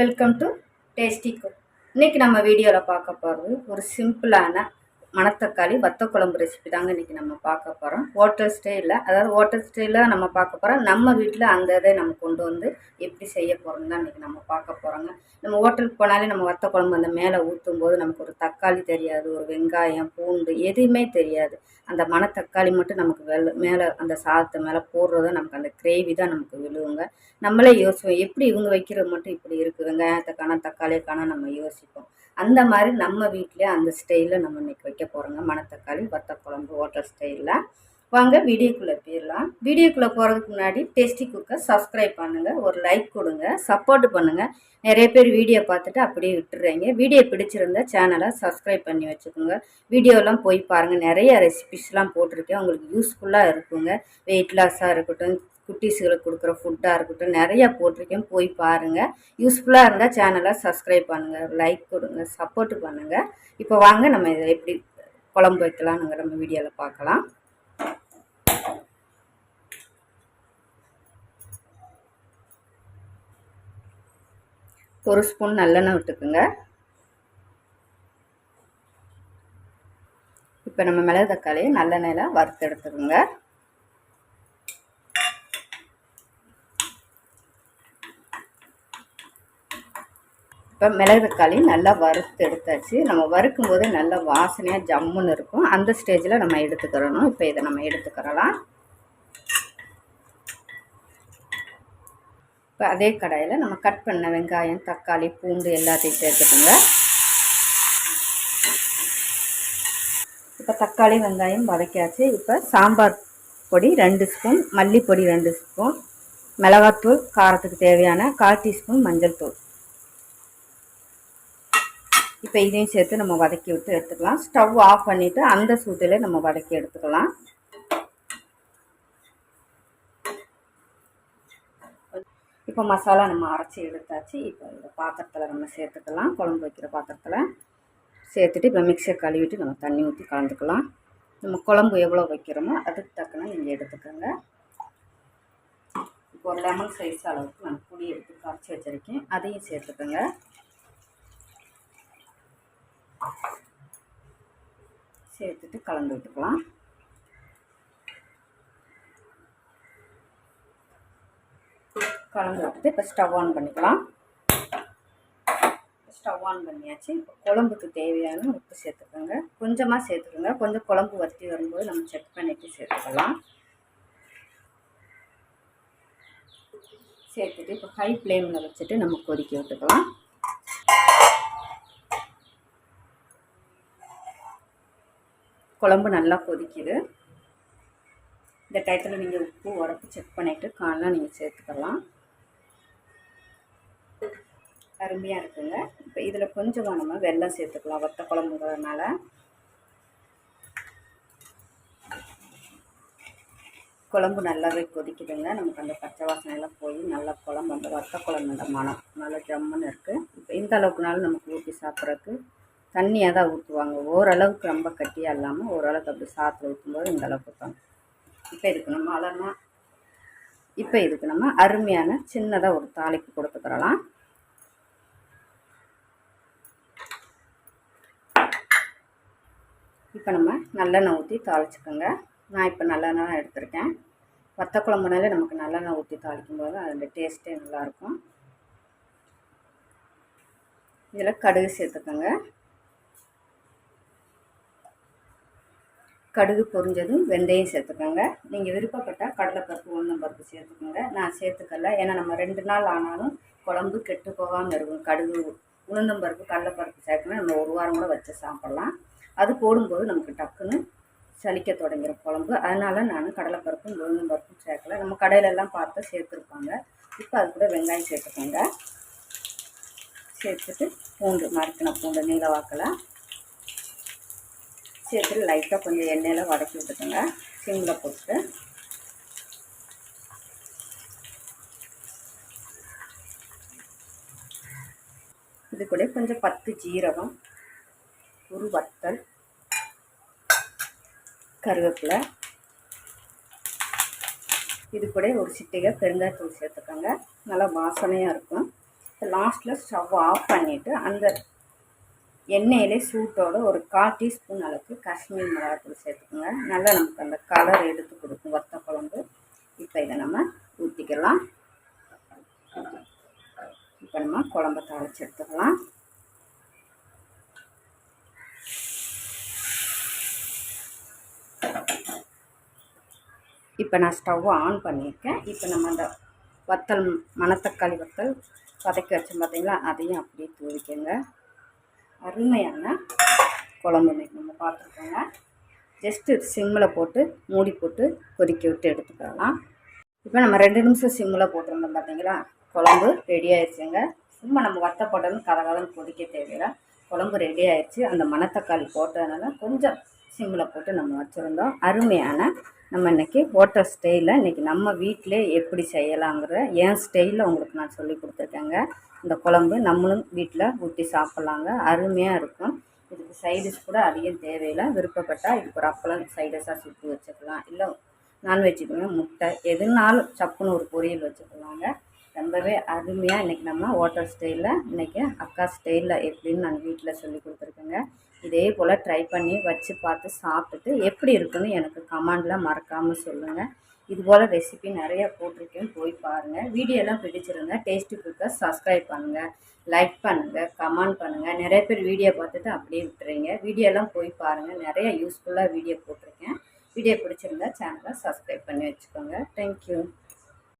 Welcome to tasty cook இன்றைக்கி நம்ம வீடியோவில் பார்க்க போகிறது ஒரு சிம்பிளான மணத்தக்காளி வத்த குழம்பு ரெசிபி தாங்க இன்றைக்கி நம்ம பார்க்க போகிறோம் ஹோட்டல் ஸ்டைலில் அதாவது ஹோட்டல் ஸ்டைலில் நம்ம பார்க்க போகிறோம் நம்ம வீட்டில் அந்த இதை நம்ம கொண்டு வந்து எப்படி செய்ய போகிறோம் தான் இன்றைக்கி நம்ம பார்க்க போகிறோங்க நம்ம ஹோட்டலுக்கு போனாலே நம்ம வத்த குழம்பு அந்த மேலே ஊற்றும் போது நமக்கு ஒரு தக்காளி தெரியாது ஒரு வெங்காயம் பூண்டு எதுவுமே தெரியாது. அந்த மணத்தக்காளி மட்டும் நமக்கு வெள்ள மேலே அந்த சாதத்தை மேலே போடுறதும் நமக்கு அந்த கிரேவி தான் நமக்கு விழுவுங்க. நம்மளே யோசிப்போம் எப்படி இவங்க வைக்கிறது மட்டும் இப்படி இருக்குது வெங்காயத்தை காணோம் தக்காளியை காணோம் நம்ம யோசிப்போம். அந்த மாதிரி நம்ம வீட்டிலே அந்த ஸ்டைலில் நம்ம இன்றைக்கி வைக்க போகிறோங்க மணத்தக்காளி வத்த குழம்பு ஹோட்டல் ஸ்டைலில். வாங்க வீடியோக்குள்ளே போயிடலாம். வீடியோக்குள்ளே போகிறதுக்கு முன்னாடி டேஸ்டி குக்கை சப்ஸ்கிரைப் பண்ணுங்கள் ஒரு லைக் கொடுங்க சப்போர்ட் பண்ணுங்கள் நிறைய பேர் வீடியோ பார்த்துட்டு அப்படியே விட்டுடுறீங்க வீடியோ பிடிச்சிருந்தா சேனலை சப்ஸ்கிரைப் பண்ணி வச்சுக்கோங்க. வீடியோலாம் போய் பாருங்கள் நிறைய ரெசிபிஸ்லாம் போட்டிருக்கேன். உங்களுக்கு யூஸ்ஃபுல்லாக இருக்குங்க. வெயிட் லாஸாக இருக்கட்டும் குட்டீஸுகளுக்கு கொடுக்குற ஃபுட்டாக இருக்கட்டும் நிறையா போட்டிருக்கேன். போய் பாருங்கள் யூஸ்ஃபுல்லாக இருந்தால் சேனலை சப்ஸ்கிரைப் பண்ணுங்கள் லைக் கொடுங்க. சப்போர்ட் பண்ணுங்கள் இப்போ வாங்க நம்ம இதை எப்படி குழம்பு வைக்கலாம்னுங்க நம்ம வீடியோவில் பார்க்கலாம். ஒரு ஸ்பூன் நல்லெண்ணெய் விட்டுக்குங்க. இப்போ நம்ம மிளகு தக்காளியை நல்லெண்ணெயில் வறுத்து எடுத்துக்கோங்க. இப்போ மிளகு தக்காளி நல்லா வறுத்து எடுத்தாச்சு. நம்ம வறுக்கும் போது நல்லா வாசனையாக ஜம்முன்னு இருக்கும். அந்த ஸ்டேஜில் நம்ம எடுத்துக்கிறணும். இப்போ இதை நம்ம எடுத்துக்கிறலாம். இப்போ அதே கடாயில் நம்ம கட் பண்ண வெங்காயம் தக்காளி பூண்டு எல்லாத்தையும் சேர்த்துக்கோங்க. இப்போ தக்காளி வெங்காயம் வதக்கியாச்சு. இப்போ சாம்பார் பொடி ரெண்டு ஸ்பூன் மல்லிப்பொடி ரெண்டு ஸ்பூன் மிளகாத்தூள் காரத்துக்கு தேவையான கால் டீஸ்பூன் மஞ்சள் தூள். இப்போ இதையும் சேர்த்து நம்ம வதக்கி விட்டு எடுத்துக்கலாம். ஸ்டவ் ஆஃப் பண்ணிவிட்டு அந்த சூட்டில் நம்ம வதக்கி எடுத்துக்கலாம். இப்போ மசாலா நம்ம அரைச்சி எடுத்தாச்சு. இப்போ இந்த பாத்திரத்தில் நம்ம சேர்த்துக்கலாம். குழம்பு வைக்கிற பாத்திரத்தில் சேர்த்துட்டு இப்போ மிக்சர் கழுவிட்டு நம்ம தண்ணி ஊற்றி கலந்துக்கலாம். நம்ம குழம்பு எவ்வளோ வைக்கிறோமோ அதுக்கு தக்கன நீங்கள் எடுத்துக்கோங்க. இப்போ ஒரு லெமன் சைஸ் அளவுக்கு நான் புளி எடுத்து கரைச்சி வச்சுருக்கேன். அதையும் சேர்த்துக்கோங்க. சேர்த்துட்டு கலந்து விட்டுக்கலாம். கலந்து விட்டுட்டு இப்போ ஸ்டவ் ஆன் பண்ணிக்கலாம். ஸ்டவ் ஆன் பண்ணியாச்சு. இப்போ குழம்புக்கு தேவையான உப்பு சேர்த்துக்கோங்க. கொஞ்சமாக சேர்த்துக்கோங்க. கொஞ்சம் குழம்பு வற்றி வரும்போது நம்ம செக் பண்ணிவிட்டு சேர்த்துக்கலாம். சேர்த்துட்டு இப்போ ஹை ஃப்ளேமில் வச்சுட்டு நம்ம கொதிக்க விட்டுக்கலாம். குழம்பு நல்லா கொதிக்குது. இந்த டயத்தில் நீங்கள் உப்பு உரப்பு செக் பண்ணிவிட்டு காணலாம் நீங்கள் சேர்த்துக்கலாம். அருமையாக இருக்குங்க. இப்போ இதில் கொஞ்சமாக நம்ம வெள்ளம் சேர்த்துக்கலாம் வத்த குழம்புங்கிறதுனால. குழம்பு நல்லாவே கொதிக்குதுங்க. நமக்கு அந்த பச்சை வாசனையெல்லாம் போய் நல்லா குழம்பு அந்த வத்த குழம்பு அந்த மனம் நல்லா ஜம்முன்னு இருக்குது இப்போ இந்த அளவுக்குனாலும் நமக்கு ஊற்றி சாப்பிட்றதுக்கு தண்ணியாக தான் ஊற்றுவாங்க ஓரளவுக்கு ரொம்ப கட்டியாக இல்லாமல் ஓரளவுக்கு அப்படி சாத்தில் ஊற்றும்போது இந்த அளவுக்கு ஊற்றுவாங்க இப்போ இதுக்கு நம்ம அளமாக இப்போ இதுக்கு நம்ம அருமையான சின்னதாக ஒரு தாளிப்பு கொடுத்துக்கிறலாம் இப்போ நம்ம நல்லெண்ணெய் ஊற்றி தாளிச்சுக்கோங்க. நான் இப்போ நல்லெண்ணெய் தான் எடுத்திருக்கேன். வத்த குழம்புனாலே நமக்கு நல்லெண்ணெய் ஊற்றி தாளிக்கும் போது அதோட டேஸ்ட்டே நல்லாயிருக்கும் இதில் கடுகு சேர்த்துக்கோங்க. கடுகு பொரிஞ்சதும் வெந்தயம் சேர்த்துக்கோங்க. நீங்கள் விருப்பப்பட்டால் கடலைப்பருப்பு உளுந்தம் பருப்பு சேர்த்துக்கோங்க. நான் சேர்த்துக்கல. ஏன்னா நம்ம ரெண்டு நாள் ஆனாலும் குழம்பு கெட்டு போகாமல் இருக்கும். கடுகு உளுந்தம் பருப்பு கடலைப்பருப்பு சேர்க்கணும் நம்ம ஒரு வாரம் கூட வச்சு சாப்பிட்லாம். அது போடும்போது நமக்கு டக்குன்னு சலிக்க தொடங்கிற குழம்பு. அதனால் நான் கடலைப்பருப்பும் உளுந்தம் பருப்பும் சேர்க்கல. நம்ம கடையிலெல்லாம் பார்த்து சேர்த்துருப்பாங்க. இப்போ அது கூட வெங்காயம் சேர்த்துக்கோங்க. சேர்த்துட்டு பூண்டு மறுக்கின பூண்டு நீல வாக்கில். சேர்த்துட்டு லைட்டாக கொஞ்சம் எண்ணெயில் வதக்கி விட்டுக்கோங்க. சிம்மில் போட்டு இது கூட கொஞ்சம் பத்து ஜீரகம் ஒரு வத்தல் கருவேப்பிலை. இது கூட ஒரு சிட்டிகை பெருங்காயத்தூள் சேர்த்துக்கோங்க. நல்லா வாசனையாக இருக்கும். இப்போ லாஸ்ட்டில் ஸ்டவ் ஆஃப் பண்ணிவிட்டு அந்த எண்ணெயிலே சூட்டோட ஒரு கால் டீஸ்பூன் அளவுக்கு காஷ்மீர் மிளகாத்தூள் சேர்த்துக்கோங்க. நல்லா நமக்கு அந்த கலர் எடுத்து கொடுக்கும் வத்த குழம்பு இப்போ இதை நம்ம ஊற்றிக்கலாம் இப்போ நம்ம குழம்ப தாளிச்சு எடுத்துக்கலாம். இப்போ நான் ஸ்டவ் ஆன் பண்ணியிருக்கேன். இப்போ நம்ம அந்த வத்தல் மணத்தக்காளி வத்தல் வதக்கி வச்சோம் பார்த்தீங்களா அதையும் அப்படியே தூவிக்கங்க. அருமையான குழம்பு இன்னைக்கு நம்ம பார்த்துருக்கோங்க ஜஸ்ட்டு சிம்மில் போட்டு மூடி போட்டு கொதிக்க விட்டு எடுத்துக்கலாம். இப்போ நம்ம ரெண்டு நிமிஷம் சிம்மில் போட்டிருந்தோம் பார்த்தீங்களா? குழம்பு ரெடி ஆயிடுச்சுங்க. சும்மா நம்ம வத்த போட்டோன்னு கொதிக்க தேவையில்ல. குழம்பு ரெடி ஆயிடுச்சு. அந்த மணத்தக்காளி போட்டதுனால கொஞ்சம் சிம்மில் போட்டு நம்ம வச்சுருந்தோம். அருமையான நம்ம இன்றைக்கி ஹோட்டல் ஸ்டைலில் இன்றைக்கி நம்ம வீட்டிலே எப்படி செய்யலாங்கிற என் ஸ்டைலில் உங்களுக்கு நான் சொல்லி கொடுத்துருக்கேங்க. இந்த குழம்பு நம்மளும் வீட்டில் ஊற்றி சாப்பிட்லாங்க. அருமையாக இருக்கும். இதுக்கு சைடிஷ் கூட அதிகம் தேவையில்லை. விருப்பப்பட்டால் இதுக்கு ஒரு அப்பளம் சைடிஷாக சுற்றி வச்சுக்கலாம். இல்லை நான்வெஜ்ஜுக்குமே முட்டை எதுனாலும் சப்புன்னு ஒரு பொரியல் வச்சுக்கலாங்க. ரொம்பவே அருமையாக இன்றைக்கி நம்ம ஹோட்டல் ஸ்டைலில் இன்றைக்கி அக்கா ஸ்டைலில் எப்படின்னு நான் வீட்டில் சொல்லி கொடுத்துருக்கேங்க. இதே போல் ட்ரை பண்ணி வச்சு பார்த்து சாப்பிட்டுட்டு எப்படி இருக்குன்னு எனக்கு கமெண்டில் மறக்காமல் சொல்லுங்கள் இதுபோல் ரெசிபி நிறையா போட்டிருக்கேன். போய் பாருங்கள் வீடியோலாம் பிடிச்சிருந்தா டேஸ்ட்டு குக்கர் சப்ஸ்கிரைப் பண்ணுங்கள் லைக் பண்ணுங்கள் கமெண்ட் பண்ணுங்கள் நிறைய பேர் வீடியோ பார்த்துட்டு அப்படியே விட்டுறீங்க. வீடியோலாம் போய் பாருங்கள் நிறையா யூஸ்ஃபுல்லாக வீடியோ போட்டிருக்கேன். வீடியோ பிடிச்சிருந்தா சேனலை சப்ஸ்கிரைப் பண்ணி வச்சுக்கோங்க. தேங்க்யூ